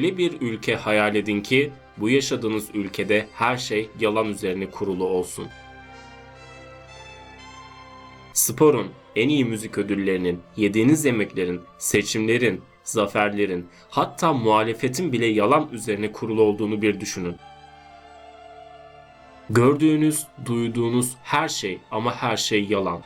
Öyle bir ülke hayal edin ki bu yaşadığınız ülkede her şey yalan üzerine kurulu olsun. Sporun, en iyi müzik ödüllerinin, yediğiniz yemeklerin, seçimlerin, zaferlerin, hatta muhalefetin bile yalan üzerine kurulu olduğunu bir düşünün. Gördüğünüz, duyduğunuz her şey ama her şey yalan.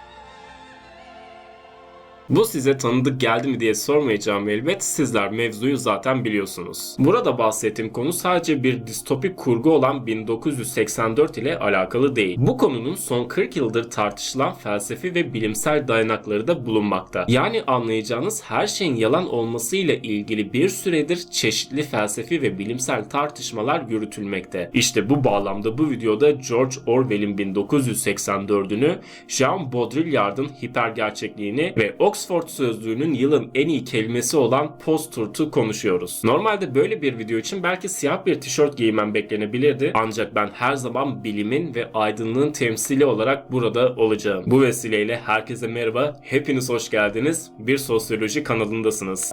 Bu size tanıdık geldi mi diye sormayacağım elbet. Sizler mevzuyu zaten biliyorsunuz. Burada bahsettiğim konu sadece bir distopik kurgu olan 1984 ile alakalı değil. Bu konunun son 40 yıldır tartışılan felsefi ve bilimsel dayanakları da bulunmakta. Yani anlayacağınız her şeyin yalan olmasıyla ilgili bir süredir çeşitli felsefi ve bilimsel tartışmalar yürütülmekte. İşte bu bağlamda bu videoda George Orwell'in 1984'ünü, Jean Baudrillard'ın hipergerçekliğini ve Oxford Sözlüğü'nün yılın en iyi kelimesi olan post-truth'u konuşuyoruz. Normalde böyle bir video için belki siyah bir tişört giymem beklenebilirdi. Ancak ben her zaman bilimin ve aydınlığın temsili olarak burada olacağım. Bu vesileyle herkese merhaba, hepiniz hoş geldiniz. Bir sosyoloji kanalındasınız.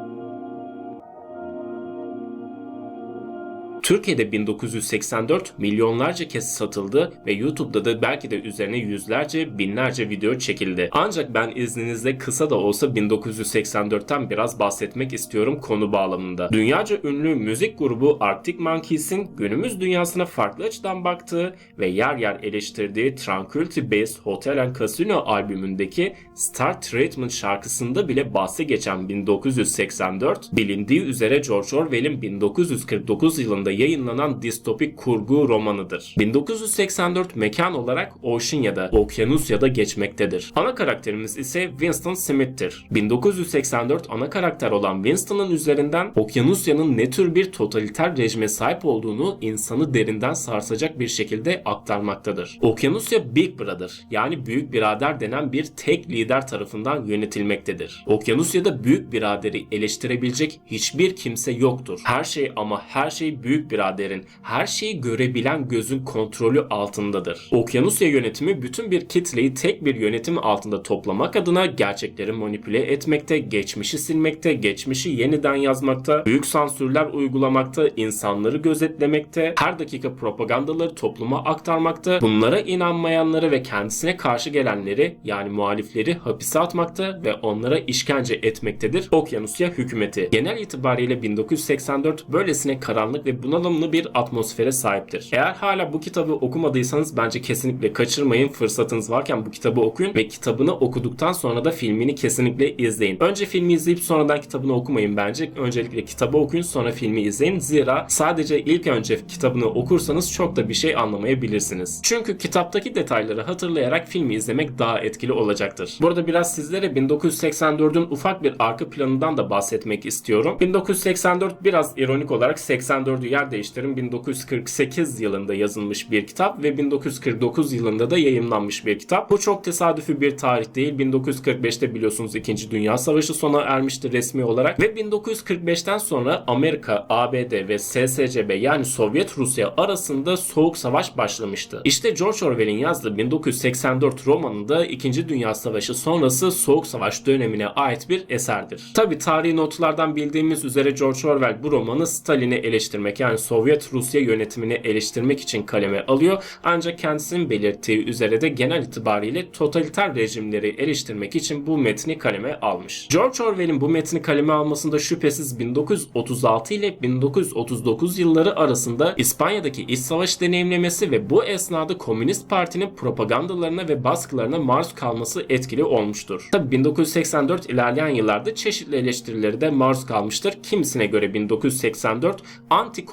Türkiye'de 1984 milyonlarca kez satıldı ve YouTube'da da belki de üzerine yüzlerce, binlerce video çekildi. Ancak ben izninizle kısa da olsa 1984'ten biraz bahsetmek istiyorum konu bağlamında. Dünyaca ünlü müzik grubu Arctic Monkeys'in günümüz dünyasına farklı açıdan baktığı ve yer yer eleştirdiği Tranquility Base Hotel and Casino albümündeki Star Treatment şarkısında bile bahsi geçen 1984, bilindiği üzere George Orwell'in 1949 yılında yayınlanan distopik kurgu romanıdır. 1984 mekan olarak Oceania'da, Okyanusya'da geçmektedir. Ana karakterimiz ise Winston Smith'tir. 1984 ana karakter olan Winston'ın üzerinden Okyanusya'nın ne tür bir totaliter rejime sahip olduğunu insanı derinden sarsacak bir şekilde aktarmaktadır. Okyanusya Big Brother yani Büyük Birader denen bir tek lider tarafından yönetilmektedir. Okyanusya'da Büyük Birader'i eleştirebilecek hiçbir kimse yoktur. Her şey ama her şey Büyük Birader'in her şeyi görebilen gözün kontrolü altındadır. Okyanusya yönetimi bütün bir kitleyi tek bir yönetim altında toplamak adına gerçekleri manipüle etmekte, geçmişi silmekte, geçmişi yeniden yazmakta, büyük sansürler uygulamakta, insanları gözetlemekte, her dakika propagandaları topluma aktarmakta, bunlara inanmayanları ve kendisine karşı gelenleri yani muhalifleri hapise atmakta ve onlara işkence etmektedir Okyanusya hükümeti. Genel itibariyle 1984 böylesine karanlık ve bunalımlı bir atmosfere sahiptir. Eğer hala bu kitabı okumadıysanız bence kesinlikle kaçırmayın. Fırsatınız varken bu kitabı okuyun ve kitabını okuduktan sonra da filmini kesinlikle izleyin. Önce filmi izleyip sonradan kitabını okumayın bence. Öncelikle kitabı okuyun sonra filmi izleyin. Zira sadece ilk önce kitabını okursanız çok da bir şey anlamayabilirsiniz. Çünkü kitaptaki detayları hatırlayarak filmi izlemek daha etkili olacaktır. Burada biraz sizlere 1984'ün ufak bir arka planından da bahsetmek istiyorum. 1984 biraz ironik olarak 84'ü yer değiştirin 1948 yılında yazılmış bir kitap ve 1949 yılında da yayımlanmış bir kitap. Bu çok tesadüfi bir tarih değil. 1945'te biliyorsunuz 2. Dünya Savaşı sona ermişti resmi olarak ve 1945'ten sonra Amerika, ABD ve SSCB yani Sovyet Rusya arasında soğuk savaş başlamıştı. İşte George Orwell'in yazdığı 1984 romanında 2. Dünya Savaşı sonrası soğuk savaş dönemine ait bir eserdir. Tabi tarihi notlardan bildiğimiz üzere George Orwell bu romanı Stalin'i eleştirmek yani Sovyet Rusya yönetimini eleştirmek için kaleme alıyor. Ancak kendisinin belirttiği üzere de genel itibariyle totaliter rejimleri eleştirmek için bu metni kaleme almış. George Orwell'in bu metni kaleme almasında şüphesiz 1936 ile 1939 yılları arasında İspanya'daki iç savaş deneyimlemesi ve bu esnada Komünist Parti'nin propagandalarına ve baskılarına maruz kalması etkili olmuştur. Tabi 1984 ilerleyen yıllarda çeşitli eleştirileri de maruz kalmıştır. Kimisine göre 1984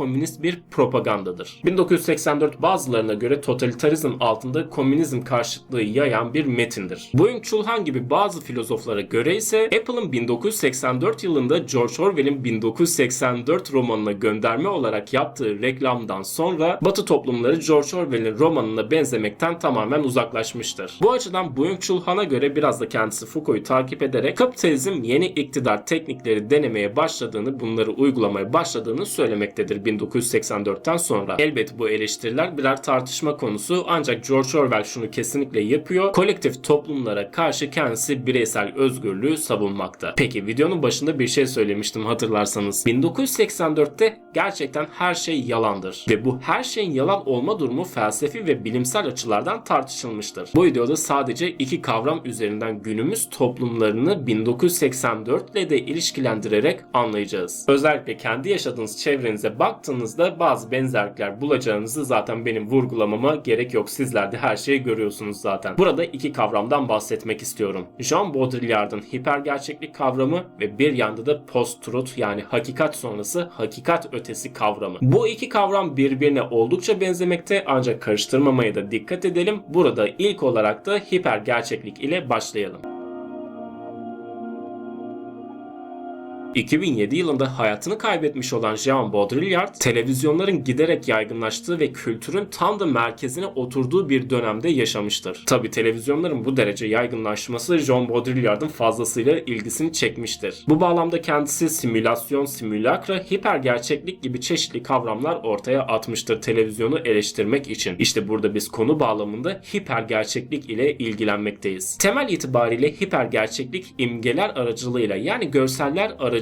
anti-komünist bir propagandadır. 1984 bazılarına göre totalitarizm altında komünizm karşıtlığı yayan bir metindir. Boyun Chulhan gibi bazı filozoflara göre ise Apple'ın 1984 yılında George Orwell'in 1984 romanına gönderme olarak yaptığı reklamdan sonra Batı toplumları George Orwell'in romanına benzemekten tamamen uzaklaşmıştır. Bu açıdan Boyun Chulhan'a göre biraz da kendisi Foucault'u takip ederek kapitalizm yeni iktidar teknikleri denemeye başladığını, bunları uygulamaya başladığını söylemektedir 1984'ten sonra. Elbette bu eleştiriler birer tartışma konusu ancak George Orwell şunu kesinlikle yapıyor. Kolektif toplumlara karşı kendisi bireysel özgürlüğü savunmakta. Peki videonun başında bir şey söylemiştim hatırlarsanız. 1984'te gerçekten her şey yalandır. Ve bu her şeyin yalan olma durumu felsefi ve bilimsel açılardan tartışılmıştır. Bu videoda sadece iki kavram üzerinden günümüz toplumlarını 1984 ile de ilişkilendirerek anlayacağız. Özellikle kendi yaşadığınız çevrenize baktığınızda bazı benzerlikler bulacağınızı zaten benim vurgulamama gerek yok. Sizler de her şeyi görüyorsunuz zaten. Burada iki kavramdan bahsetmek istiyorum. Jean Baudrillard'ın hipergerçeklik kavramı ve bir yanda da post-truth yani hakikat sonrası hakikat ötesi kavramı. Bu iki kavram birbirine oldukça benzemekte ancak karıştırmamaya da dikkat edelim. Burada ilk olarak da hipergerçeklik ile başlayalım. 2007 yılında hayatını kaybetmiş olan Jean Baudrillard, televizyonların giderek yaygınlaştığı ve kültürün tam da merkezine oturduğu bir dönemde yaşamıştır. Tabi televizyonların bu derece yaygınlaşması Jean Baudrillard'ın fazlasıyla ilgisini çekmiştir. Bu bağlamda kendisi simülasyon, simülakra, hipergerçeklik gibi çeşitli kavramlar ortaya atmıştır televizyonu eleştirmek için. İşte burada biz konu bağlamında hipergerçeklik ile ilgilenmekteyiz. Temel itibariyle hipergerçeklik imgeler aracılığıyla yani görseller aracılığıyla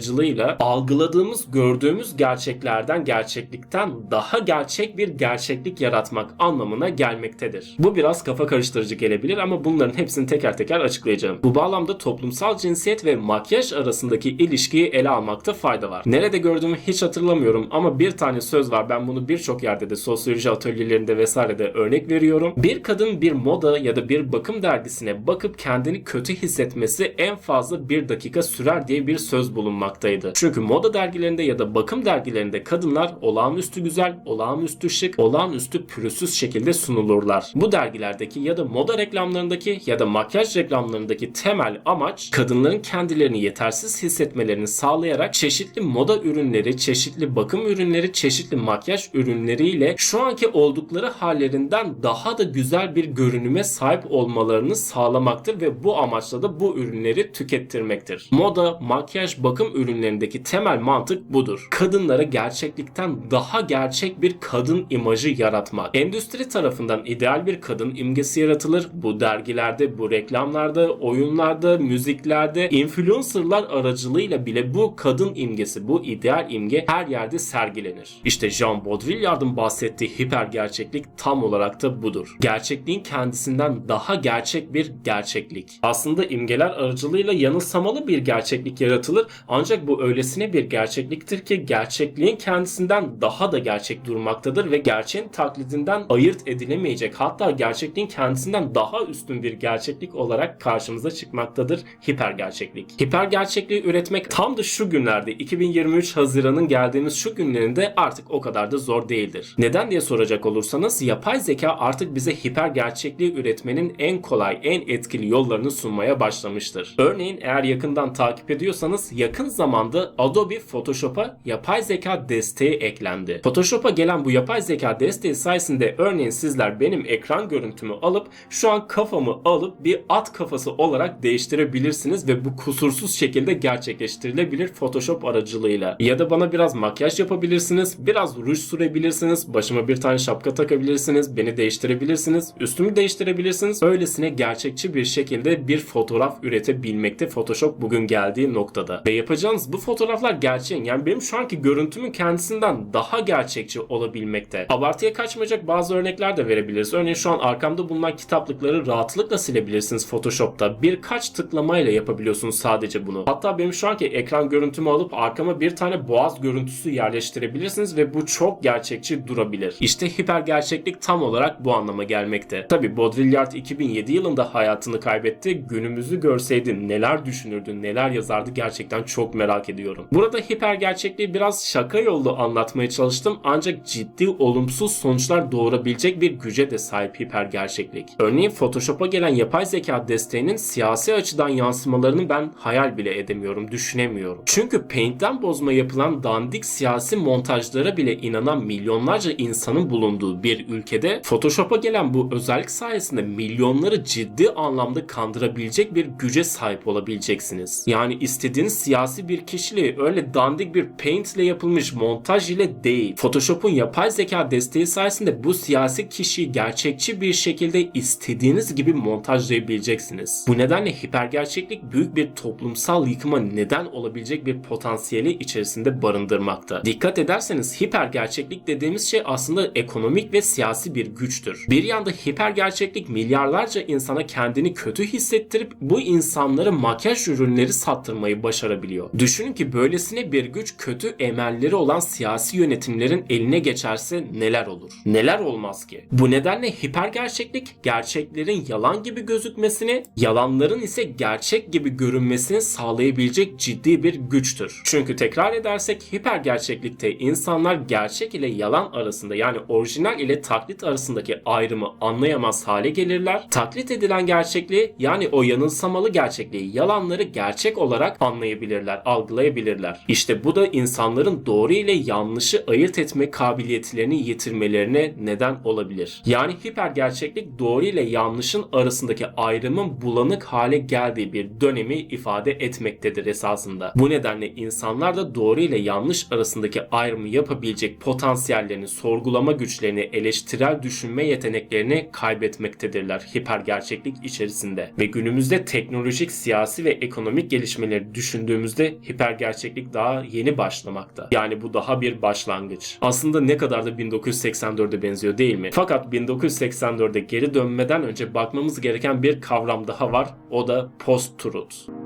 algıladığımız, gördüğümüz gerçeklerden, gerçeklikten daha gerçek bir gerçeklik yaratmak anlamına gelmektedir. Bu biraz kafa karıştırıcı gelebilir ama bunların hepsini teker teker açıklayacağım. Bu bağlamda toplumsal cinsiyet ve makyaj arasındaki ilişkiyi ele almakta fayda var. Nerede gördüğümü hiç hatırlamıyorum ama bir tane söz var. Ben bunu birçok yerde de sosyoloji atölyelerinde vesairede örnek veriyorum. Bir kadın bir moda ya da bir bakım dergisine bakıp kendini kötü hissetmesi en fazla bir dakika sürer diye bir söz bulunmaktadır bulunmaktaydı. Çünkü moda dergilerinde ya da bakım dergilerinde kadınlar olağanüstü güzel, olağanüstü şık, olağanüstü pürüzsüz şekilde sunulurlar. Bu dergilerdeki ya da moda reklamlarındaki ya da makyaj reklamlarındaki temel amaç kadınların kendilerini yetersiz hissetmelerini sağlayarak çeşitli moda ürünleri, çeşitli bakım ürünleri, çeşitli makyaj ürünleriyle şu anki oldukları hallerinden daha da güzel bir görünüme sahip olmalarını sağlamaktır ve bu amaçla da bu ürünleri tükettirmektir. Moda, makyaj, bakım ürünlerindeki temel mantık budur. Kadınlara gerçeklikten daha gerçek bir kadın imajı yaratmak. Endüstri tarafından ideal bir kadın imgesi yaratılır. Bu dergilerde, bu reklamlarda, oyunlarda, müziklerde, influencerlar aracılığıyla bile bu kadın imgesi, bu ideal imge her yerde sergilenir. İşte Jean Baudrillard'ın bahsettiği hiper gerçeklik tam olarak da budur. Gerçekliğin kendisinden daha gerçek bir gerçeklik. Aslında imgeler aracılığıyla yanılsamalı bir gerçeklik yaratılır ancak bu öylesine bir gerçekliktir ki gerçekliğin kendisinden daha da gerçek durmaktadır ve gerçeğin taklidinden ayırt edilemeyecek hatta gerçekliğin kendisinden daha üstün bir gerçeklik olarak karşımıza çıkmaktadır hiper gerçeklik. Hiper gerçekliği üretmek tam da şu günlerde 2023 Haziran'ın geldiğimiz şu günlerinde artık o kadar da zor değildir. Neden diye soracak olursanız yapay zeka artık bize hiper gerçekliği üretmenin en kolay, en etkili yollarını sunmaya başlamıştır. Örneğin eğer yakından takip ediyorsanız yakın zamanda Adobe Photoshop'a yapay zeka desteği eklendi. Photoshop'a gelen bu yapay zeka desteği sayesinde örneğin sizler benim ekran görüntümü alıp şu an kafamı alıp bir at kafası olarak değiştirebilirsiniz ve bu kusursuz şekilde gerçekleştirilebilir Photoshop aracılığıyla. Ya da bana biraz makyaj yapabilirsiniz, biraz ruj sürebilirsiniz, başıma bir tane şapka takabilirsiniz, beni değiştirebilirsiniz, üstümü değiştirebilirsiniz. Öylesine gerçekçi bir şekilde bir fotoğraf üretebilmekte Photoshop bugün geldiği noktada. Ve yapacağınız bu fotoğraflar gerçeğin yani benim şu anki görüntümün kendisinden daha gerçekçi olabilmekte. Abartıya kaçmayacak bazı örnekler de verebiliriz. Örneğin şu an arkamda bulunan kitaplıkları rahatlıkla silebilirsiniz Photoshop'ta. Birkaç tıklamayla yapabiliyorsunuz sadece bunu. Hatta benim şu anki ekran görüntümü alıp arkama bir tane boğaz görüntüsü yerleştirebilirsiniz ve bu çok gerçekçi durabilir. İşte hiper gerçeklik tam olarak bu anlama gelmekte. Tabi Baudrillard 2007 yılında hayatını kaybetti. Günümüzü görseydi neler düşünürdü, neler yazardı gerçekten çok merak ediyorum. Burada hiper gerçekliği biraz şaka yollu anlatmaya çalıştım ancak ciddi olumsuz sonuçlar doğurabilecek bir güce de sahip hiper gerçeklik. Örneğin Photoshop'a gelen yapay zeka desteğinin siyasi açıdan yansımalarını ben hayal bile edemiyorum, düşünemiyorum. Çünkü Paint'ten bozma yapılan dandik siyasi montajlara bile inanan milyonlarca insanın bulunduğu bir ülkede Photoshop'a gelen bu özellik sayesinde milyonları ciddi anlamda kandırabilecek bir güce sahip olabileceksiniz. Yani istediğiniz siyasi bir kişiliği öyle dandik bir paint ile yapılmış montaj ile değil. Photoshop'un yapay zeka desteği sayesinde bu siyasi kişiyi gerçekçi bir şekilde istediğiniz gibi montajlayabileceksiniz. Bu nedenle hipergerçeklik büyük bir toplumsal yıkıma neden olabilecek bir potansiyeli içerisinde barındırmakta. Dikkat ederseniz hipergerçeklik dediğimiz şey aslında ekonomik ve siyasi bir güçtür. Bir yanda hipergerçeklik milyarlarca insana kendini kötü hissettirip bu insanlara makyaj ürünleri sattırmayı başarabiliyor. Düşünün ki böylesine bir güç kötü emelleri olan siyasi yönetimlerin eline geçerse neler olur? Neler olmaz ki? Bu nedenle hipergerçeklik gerçeklerin yalan gibi gözükmesini, yalanların ise gerçek gibi görünmesini sağlayabilecek ciddi bir güçtür. Çünkü tekrar edersek hipergerçeklikte insanlar gerçek ile yalan arasında yani orijinal ile taklit arasındaki ayrımı anlayamaz hale gelirler. Taklit edilen gerçekliği yani o yanılsamalı gerçekliği, yalanları gerçek olarak anlayabilirler, algılayabilirler. İşte bu da insanların doğru ile yanlışı ayırt etme kabiliyetlerini yitirmelerine neden olabilir. Yani hipergerçeklik doğru ile yanlışın arasındaki ayrımın bulanık hale geldiği bir dönemi ifade etmektedir esasında. Bu nedenle insanlar da doğru ile yanlış arasındaki ayrımı yapabilecek potansiyellerini, sorgulama güçlerini, eleştirel düşünme yeteneklerini kaybetmektedirler hipergerçeklik içerisinde. Ve günümüzde teknolojik, siyasi ve ekonomik gelişmeleri düşündüğümüzde hipergerçeklik daha yeni başlamakta. Yani bu daha bir başlangıç. Aslında ne kadar da 1984'e benziyor değil mi? Fakat 1984'e geri dönmeden önce bakmamız gereken bir kavram daha var. O da post-truth.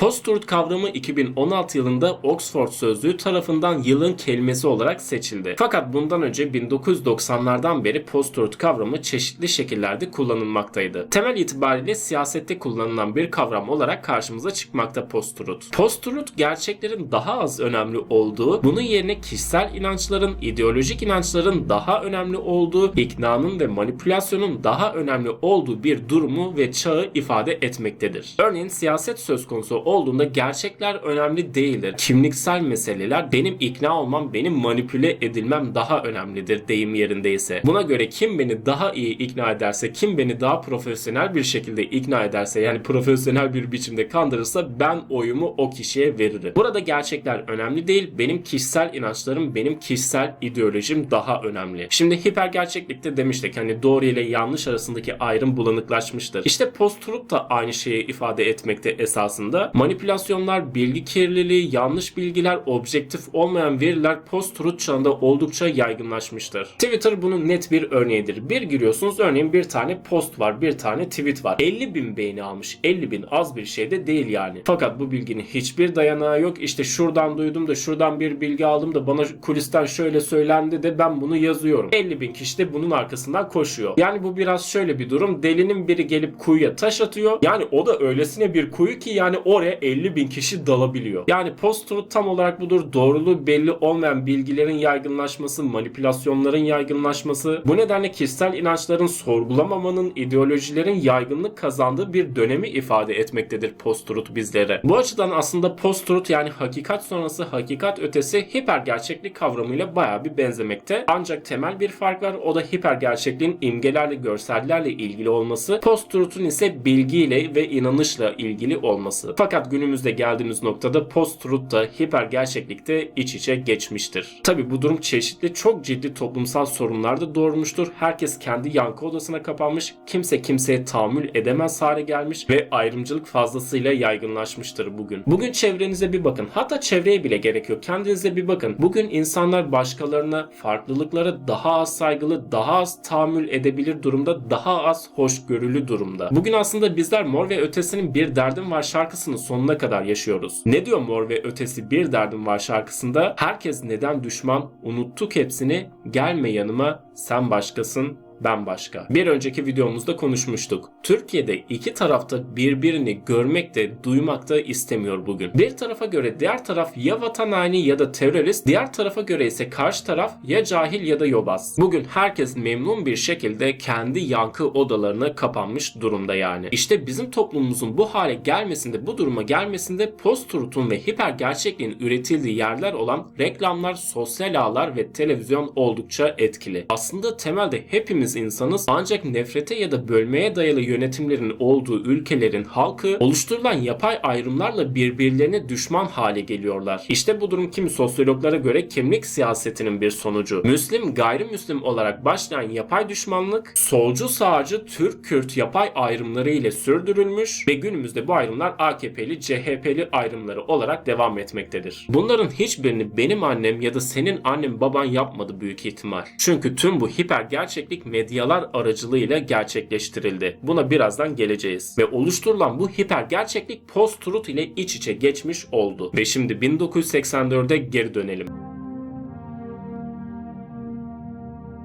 Post-truth kavramı 2016 yılında Oxford Sözlüğü tarafından yılın kelimesi olarak seçildi. Fakat bundan önce 1990'lardan beri post-truth kavramı çeşitli şekillerde kullanılmaktaydı. Temel itibariyle siyasette kullanılan bir kavram olarak karşımıza çıkmakta post-truth. Post-truth gerçeklerin daha az önemli olduğu, bunun yerine kişisel inançların, ideolojik inançların daha önemli olduğu, iknanın ve manipülasyonun daha önemli olduğu bir durumu ve çağı ifade etmektedir. Örneğin siyaset söz konusu olduğunda gerçekler önemli değildir. Kimliksel meseleler benim ikna olmam, benim manipüle edilmem daha önemlidir deyim yerindeyse. Buna göre kim beni daha iyi ikna ederse, kim beni daha profesyonel bir şekilde ikna ederse yani profesyonel bir biçimde kandırırsa ben oyumu o kişiye veririm. Burada gerçekler önemli değil, benim kişisel inançlarım, benim kişisel ideolojim daha önemli. Şimdi hipergerçeklikte demiştik hani doğru ile yanlış arasındaki ayrım bulanıklaşmıştır. İşte post-truth da aynı şeyi ifade etmekte esasında. Manipülasyonlar, bilgi kirliliği, yanlış bilgiler, objektif olmayan veriler post-truth çağında oldukça yaygınlaşmıştır. Twitter bunun net bir örneğidir. Bir giriyorsunuz örneğin bir tane post var, bir tane tweet var. 50 bin beğeni almış. 50 bin az bir şey de değil yani. Fakat bu bilginin hiçbir dayanağı yok. İşte şuradan duydum da şuradan bir bilgi aldım da bana kulisten şöyle söylendi de ben bunu yazıyorum. 50 bin kişi de bunun arkasından koşuyor. Yani bu biraz şöyle bir durum. Delinin biri gelip kuyuya taş atıyor. Yani o da öylesine bir kuyu ki yani oraya 50 bin kişi dalabiliyor. Yani post-truth tam olarak budur. Doğruluğu belli olmayan bilgilerin yaygınlaşması, manipülasyonların yaygınlaşması. Bu nedenle kişisel inançların sorgulamamanın, ideolojilerin yaygınlık kazandığı bir dönemi ifade etmektedir post-truth bizlere. Bu açıdan aslında post-truth yani hakikat sonrası hakikat ötesi hiper gerçeklik kavramıyla baya bir benzemekte. Ancak temel bir fark var. O da hiper gerçekliğin imgelerle, görsellerle ilgili olması. Post-truth'un ise bilgiyle ve inanışla ilgili olması. Fakat günümüzde geldiğimiz noktada post-truth da hiper gerçeklikte iç içe geçmiştir. Tabi bu durum çeşitli çok ciddi toplumsal sorunlar da doğurmuştur. Herkes kendi yankı odasına kapanmış, kimse kimseye tahammül edemez hale gelmiş ve ayrımcılık fazlasıyla yaygınlaşmıştır bugün. Bugün çevrenize bir bakın. Hatta çevreye bile gerek yok. Kendinize bir bakın. Bugün insanlar başkalarına, farklılıklara daha az saygılı, daha az tahammül edebilir durumda, daha az hoşgörülü durumda. Bugün aslında bizler Mor ve Ötesi'nin Bir Derdim Var şarkısını sonuna kadar yaşıyoruz. Ne diyor Mor ve Ötesi Bir Derdim Var şarkısında? Herkes neden düşman? Unuttuk hepsini. Gelme yanıma sen başkasın ben başka. Bir önceki videomuzda konuşmuştuk. Türkiye'de iki tarafta birbirini görmek de duymak da istemiyor bugün. Bir tarafa göre diğer taraf ya vatan haini ya da terörist, diğer tarafa göre ise karşı taraf ya cahil ya da yobaz. Bugün herkes memnun bir şekilde kendi yankı odalarına kapanmış durumda yani. İşte bizim toplumumuzun bu hale gelmesinde, bu duruma gelmesinde post-truth'un ve hiper gerçekliğin üretildiği yerler olan reklamlar, sosyal ağlar ve televizyon oldukça etkili. Aslında temelde hepimiz hepimiz insanız ancak nefrete ya da bölmeye dayalı yönetimlerin olduğu ülkelerin halkı oluşturulan yapay ayrımlarla birbirlerine düşman hale geliyorlar. İşte bu durum kimi sosyologlara göre kimlik siyasetinin bir sonucu. Müslim gayrimüslim olarak başlayan yapay düşmanlık solcu sağcı Türk Kürt yapay ayrımları ile sürdürülmüş ve günümüzde bu ayrımlar AKP'li CHP'li ayrımları olarak devam etmektedir. Bunların hiçbirini benim annem ya da senin annen baban yapmadı büyük ihtimal. Çünkü tüm bu hiper gerçeklik medyalar aracılığıyla gerçekleştirildi. Buna birazdan geleceğiz. Ve oluşturulan bu hiper gerçeklik post-truth ile iç içe geçmiş oldu. Ve şimdi 1984'e geri dönelim.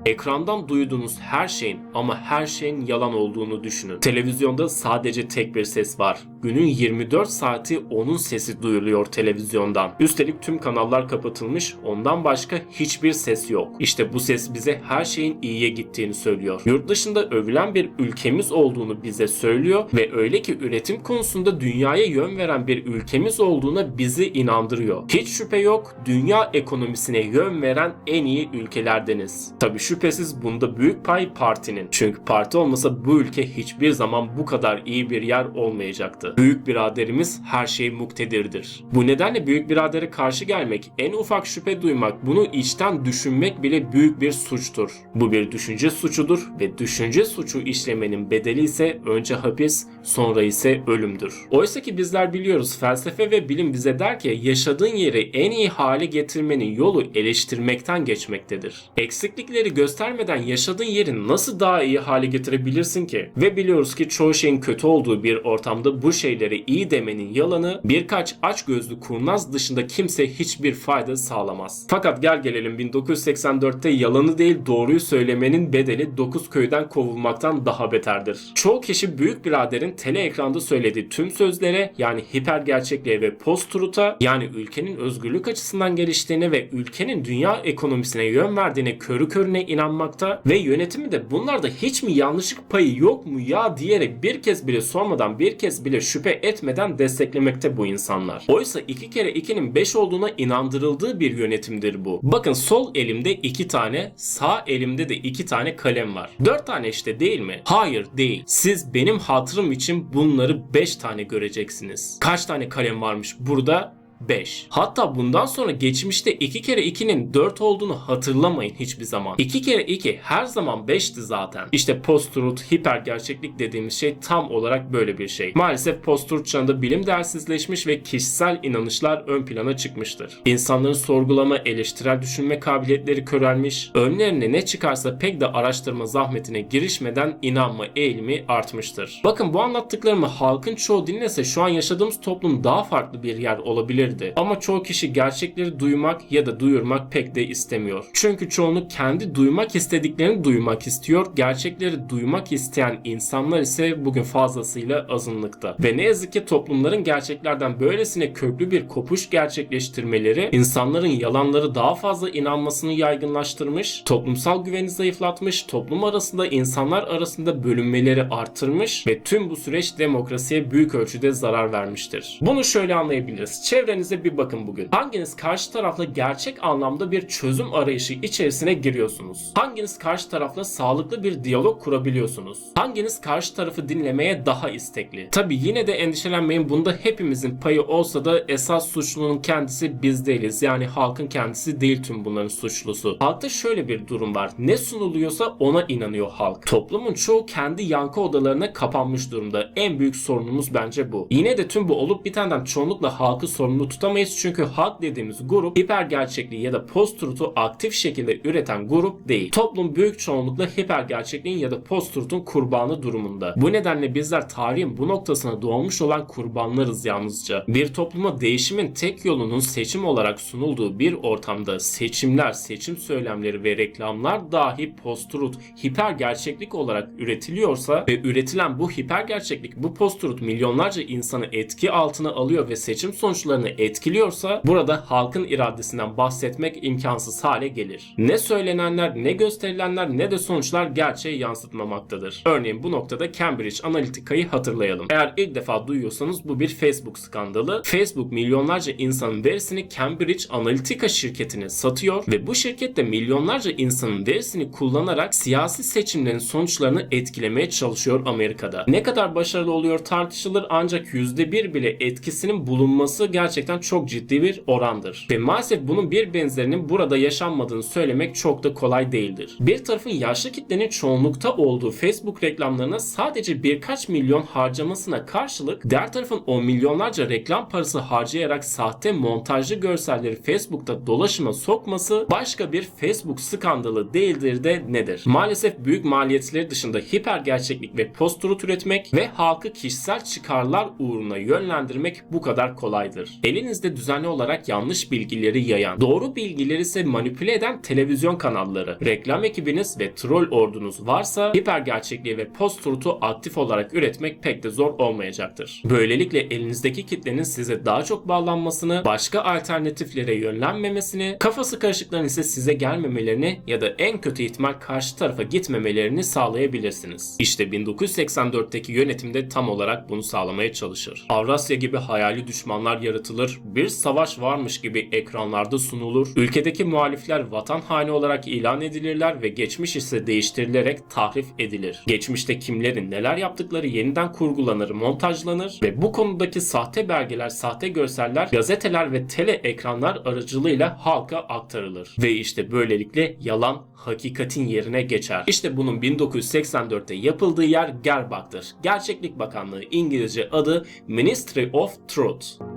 Ekrandan duyduğunuz her şeyin ama her şeyin yalan olduğunu düşünün. Televizyonda sadece tek bir ses var. Günün 24 saati onun sesi duyuluyor televizyondan. Üstelik tüm kanallar kapatılmış, ondan başka hiçbir ses yok. İşte bu ses bize her şeyin iyiye gittiğini söylüyor. Yurt dışında övülen bir ülkemiz olduğunu bize söylüyor ve öyle ki üretim konusunda dünyaya yön veren bir ülkemiz olduğuna bizi inandırıyor. Hiç şüphe yok, dünya ekonomisine yön veren en iyi ülkelerdeniz. Tabi şüphesiz bunda büyük pay partinin. Çünkü parti olmasa bu ülke hiçbir zaman bu kadar iyi bir yer olmayacaktı. Büyük biraderimiz her şey muktedirdir. Bu nedenle büyük biradere karşı gelmek, en ufak şüphe duymak, bunu içten düşünmek bile büyük bir suçtur. Bu bir düşünce suçudur ve düşünce suçu işlemenin bedeli ise önce hapis, sonra ise ölümdür. Oysa ki bizler biliyoruz felsefe ve bilim bize der ki yaşadığın yeri en iyi hale getirmenin yolu eleştirmekten geçmektedir. Eksiklikleri göstermeden yaşadığın yeri nasıl daha iyi hale getirebilirsin ki? Ve biliyoruz ki çoğu şeyin kötü olduğu bir ortamda bu şeyleri iyi demenin yalanı birkaç aç gözlü kurnaz dışında kimse hiçbir fayda sağlamaz. Fakat gel gelelim 1984'te yalanı değil doğruyu söylemenin bedeli 9 köyden kovulmaktan daha beterdir. Çoğu kişi büyük biraderin tele ekranda söylediği tüm sözlere yani hiper gerçekliğe ve post-truth'a yani ülkenin özgürlük açısından geliştiğine ve ülkenin dünya ekonomisine yön verdiğine körü körüne inanmakta ve yönetimi de bunlarda hiç mi yanlışlık payı yok mu ya diyerek bir kez bile sormadan bir kez bile şüphe etmeden desteklemekte bu insanlar. Oysa 2 kere 2'nin 5 olduğuna inandırıldığı bir yönetimdir bu. Bakın sol elimde 2 tane sağ elimde de 2 tane kalem var. 4 tane işte değil mi? Hayır değil. Siz benim hatırım için bunları 5 tane göreceksiniz. Kaç tane kalem varmış burada? 5. Hatta bundan sonra geçmişte 2 kere 2'nin 4 olduğunu hatırlamayın hiçbir zaman. 2 kere 2 her zaman 5'ti zaten. İşte post-truth, hiper gerçeklik dediğimiz şey tam olarak böyle bir şey. Maalesef post-truth çağında bilim değersizleşmiş ve kişisel inanışlar ön plana çıkmıştır. İnsanların sorgulama, eleştirel düşünme kabiliyetleri körelmiş, önlerine ne çıkarsa pek de araştırma zahmetine girişmeden inanma eğilimi artmıştır. Bakın bu anlattıklarımı halkın çoğu dinlese şu an yaşadığımız toplum daha farklı bir yer olabilir olabilirdi. Ama çoğu kişi gerçekleri duymak ya da duyurmak pek de istemiyor. Çünkü çoğunluk kendi duymak istediklerini duymak istiyor. Gerçekleri duymak isteyen insanlar ise bugün fazlasıyla azınlıkta. Ve ne yazık ki toplumların gerçeklerden böylesine köklü bir kopuş gerçekleştirmeleri insanların yalanları daha fazla inanmasını yaygınlaştırmış, toplumsal güveni zayıflatmış, toplum arasında insanlar arasında bölünmeleri arttırmış ve tüm bu süreç demokrasiye büyük ölçüde zarar vermiştir. Bunu şöyle anlayabiliriz. Çevrenize bir bakın bugün. Hanginiz karşı tarafla gerçek anlamda bir çözüm arayışı içerisine giriyorsunuz? Hanginiz karşı tarafla sağlıklı bir diyalog kurabiliyorsunuz? Hanginiz karşı tarafı dinlemeye daha istekli? Tabi yine de endişelenmeyin bunda hepimizin payı olsa da esas suçlunun kendisi biz değiliz. Yani halkın kendisi değil tüm bunların suçlusu. Halkta şöyle bir durum var. Ne sunuluyorsa ona inanıyor halk. Toplumun çoğu kendi yankı odalarına kapanmış durumda. En büyük sorunumuz bence bu. Yine de tüm bu olup bitenden çoğunlukla halkı sorumlu tutamayız çünkü halk dediğimiz grup hiper gerçekliği ya da post-truth'u aktif şekilde üreten grup değil. Toplum büyük çoğunlukla hiper gerçekliğin ya da post-truth'un kurbanı durumunda. Bu nedenle bizler tarihin bu noktasına doğmuş olan kurbanlarız yalnızca. Bir topluma değişimin tek yolunun seçim olarak sunulduğu bir ortamda seçimler, seçim söylemleri ve reklamlar dahi post-truth, hiper gerçeklik olarak üretiliyorsa ve üretilen bu hiper gerçeklik, bu post-truth milyonlarca insanı etki altına alıyor ve seçim sonuçlarını etkiliyorsa burada halkın iradesinden bahsetmek imkansız hale gelir. Ne söylenenler, ne gösterilenler ne de sonuçlar gerçeği yansıtmamaktadır. Örneğin bu noktada Cambridge Analytica'yı hatırlayalım. Eğer ilk defa duyuyorsanız bu bir Facebook skandalı. Facebook milyonlarca insanın verisini Cambridge Analytica şirketine satıyor ve bu şirket de milyonlarca insanın verisini kullanarak siyasi seçimlerin sonuçlarını etkilemeye çalışıyor Amerika'da. Ne kadar başarılı oluyor tartışılır ancak %1 bile etkisinin bulunması gerçekten çok ciddi bir orandır. Ve maalesef bunun bir benzerinin burada yaşanmadığını söylemek çok da kolay değildir. Bir tarafın yaşlı kitlenin çoğunlukta olduğu Facebook reklamlarına sadece birkaç milyon harcamasına karşılık diğer tarafın o milyonlarca reklam parası harcayarak sahte montajlı görselleri Facebook'ta dolaşıma sokması başka bir Facebook skandalı değildir de nedir? Maalesef büyük maliyetleri dışında hiper gerçeklik ve post-truth üretmek ve halkı kişisel çıkarlar uğruna yönlendirmek bu kadar kolaydır. Elinizde düzenli olarak yanlış bilgileri yayan, doğru bilgileri ise manipüle eden televizyon kanalları, reklam ekibiniz ve troll ordunuz varsa hiper gerçekliği ve post-truth'u aktif olarak üretmek pek de zor olmayacaktır. Böylelikle elinizdeki kitlenin size daha çok bağlanmasını, başka alternatiflere yönlenmemesini, kafası karışıkların ise size gelmemelerini ya da en kötü ihtimal karşı tarafa gitmemelerini sağlayabilirsiniz. İşte 1984'teki yönetimde tam olarak bunu sağlamaya çalışır. Avrasya gibi hayali düşmanlar yaratılır, bir savaş varmış gibi ekranlarda sunulur, ülkedeki muhalifler vatan haini olarak ilan edilirler ve geçmiş ise değiştirilerek tahrif edilir. Geçmişte kimlerin neler yaptıkları yeniden kurgulanır, montajlanır ve bu konudaki sahte belgeler, sahte görseller, gazeteler ve tele ekranlar aracılığıyla halka aktarılır. Ve işte böylelikle yalan hakikatin yerine geçer. İşte bunun 1984'te yapıldığı yer Gerbak'tır. Gerçeklik Bakanlığı İngilizce adı Ministry of Truth.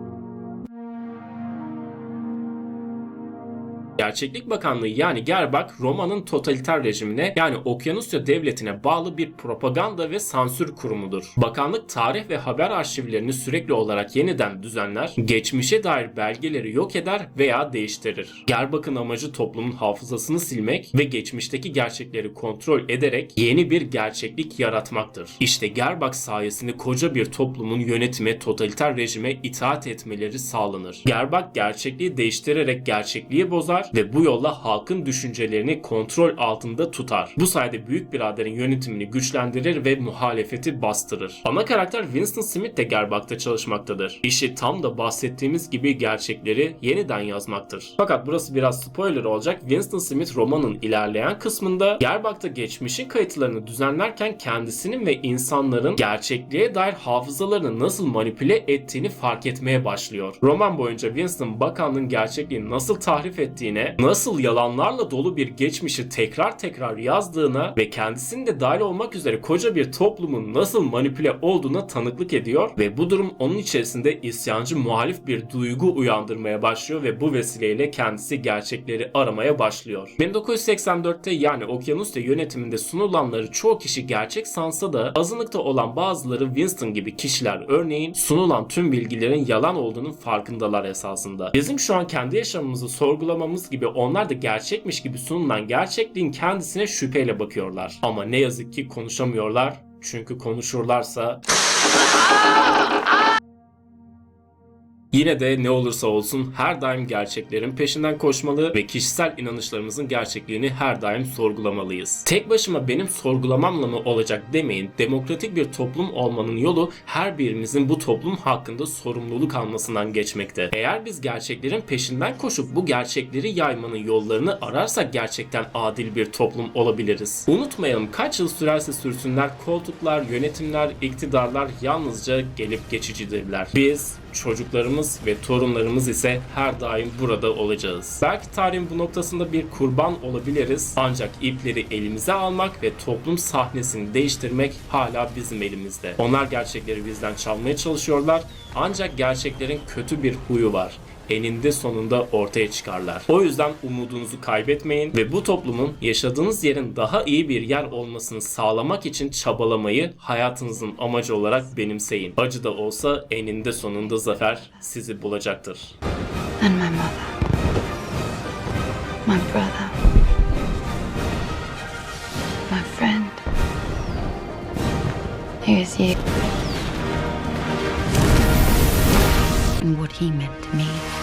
Gerçeklik Bakanlığı yani Gerbak Roma'nın totaliter rejimine yani Okyanusya Devleti'ne bağlı bir propaganda ve sansür kurumudur. Bakanlık tarih ve haber arşivlerini sürekli olarak yeniden düzenler, geçmişe dair belgeleri yok eder veya değiştirir. Gerbak'ın amacı toplumun hafızasını silmek ve geçmişteki gerçekleri kontrol ederek yeni bir gerçeklik yaratmaktır. İşte Gerbak sayesinde koca bir toplumun yönetime, totaliter rejime itaat etmeleri sağlanır. Gerbak gerçekliği değiştirerek gerçekliği bozar ve bu yolla halkın düşüncelerini kontrol altında tutar. Bu sayede büyük biraderin yönetimini güçlendirir ve muhalefeti bastırır. Ana karakter Winston Smith de Gerbak'ta çalışmaktadır. İşi tam da bahsettiğimiz gibi gerçekleri yeniden yazmaktır. Fakat burası biraz spoiler olacak. Winston Smith romanın ilerleyen kısmında Gerbak'ta geçmişin kayıtlarını düzenlerken kendisinin ve insanların gerçekliğe dair hafızalarını nasıl manipüle ettiğini fark etmeye başlıyor. Roman boyunca Winston bakanlığın gerçekliği nasıl tahrif ettiğine, nasıl yalanlarla dolu bir geçmişi tekrar tekrar yazdığına ve kendisinin de dahil olmak üzere koca bir toplumun nasıl manipüle olduğuna tanıklık ediyor ve bu durum onun içerisinde isyancı muhalif bir duygu uyandırmaya başlıyor ve bu vesileyle kendisi gerçekleri aramaya başlıyor. 1984'te yani Okyanusya yönetiminde sunulanları çoğu kişi gerçek sansa da azınlıkta olan bazıları Winston gibi kişiler örneğin sunulan tüm bilgilerin yalan olduğunun farkındalar esasında. Bizim şu an kendi yaşamımızı sorgulamamız gibi onlar da gerçekmiş gibi sunulan gerçekliğin kendisine şüpheyle bakıyorlar. Ama ne yazık ki konuşamıyorlar. Çünkü konuşurlarsa Yine de ne olursa olsun her daim gerçeklerin peşinden koşmalı ve kişisel inanışlarımızın gerçekliğini her daim sorgulamalıyız. Tek başıma benim sorgulamamla mı olacak demeyin. Demokratik bir toplum olmanın yolu her birimizin bu toplum hakkında sorumluluk almasından geçmekte. Eğer biz gerçeklerin peşinden koşup bu gerçekleri yaymanın yollarını ararsak gerçekten adil bir toplum olabiliriz. Unutmayalım kaç yıl sürerse sürsünler koltuklar, yönetimler, iktidarlar yalnızca gelip geçicidirler. Biz çocuklarımız ve torunlarımız ise her daim burada olacağız. Belki tarihin bu noktasında bir kurban olabiliriz ancak ipleri elimize almak ve toplum sahnesini değiştirmek hala bizim elimizde. Onlar gerçekleri bizden çalmaya çalışıyorlar ancak gerçeklerin kötü bir huyu var eninde sonunda ortaya çıkarlar. O yüzden umudunuzu kaybetmeyin ve bu toplumun yaşadığınız yerin daha iyi bir yer olmasını sağlamak için çabalamayı hayatınızın amacı olarak benimseyin. Acı da olsa eninde sonunda zafer sizi bulacaktır. and my mother, my brother, my friend. Here's you. and what he meant to me.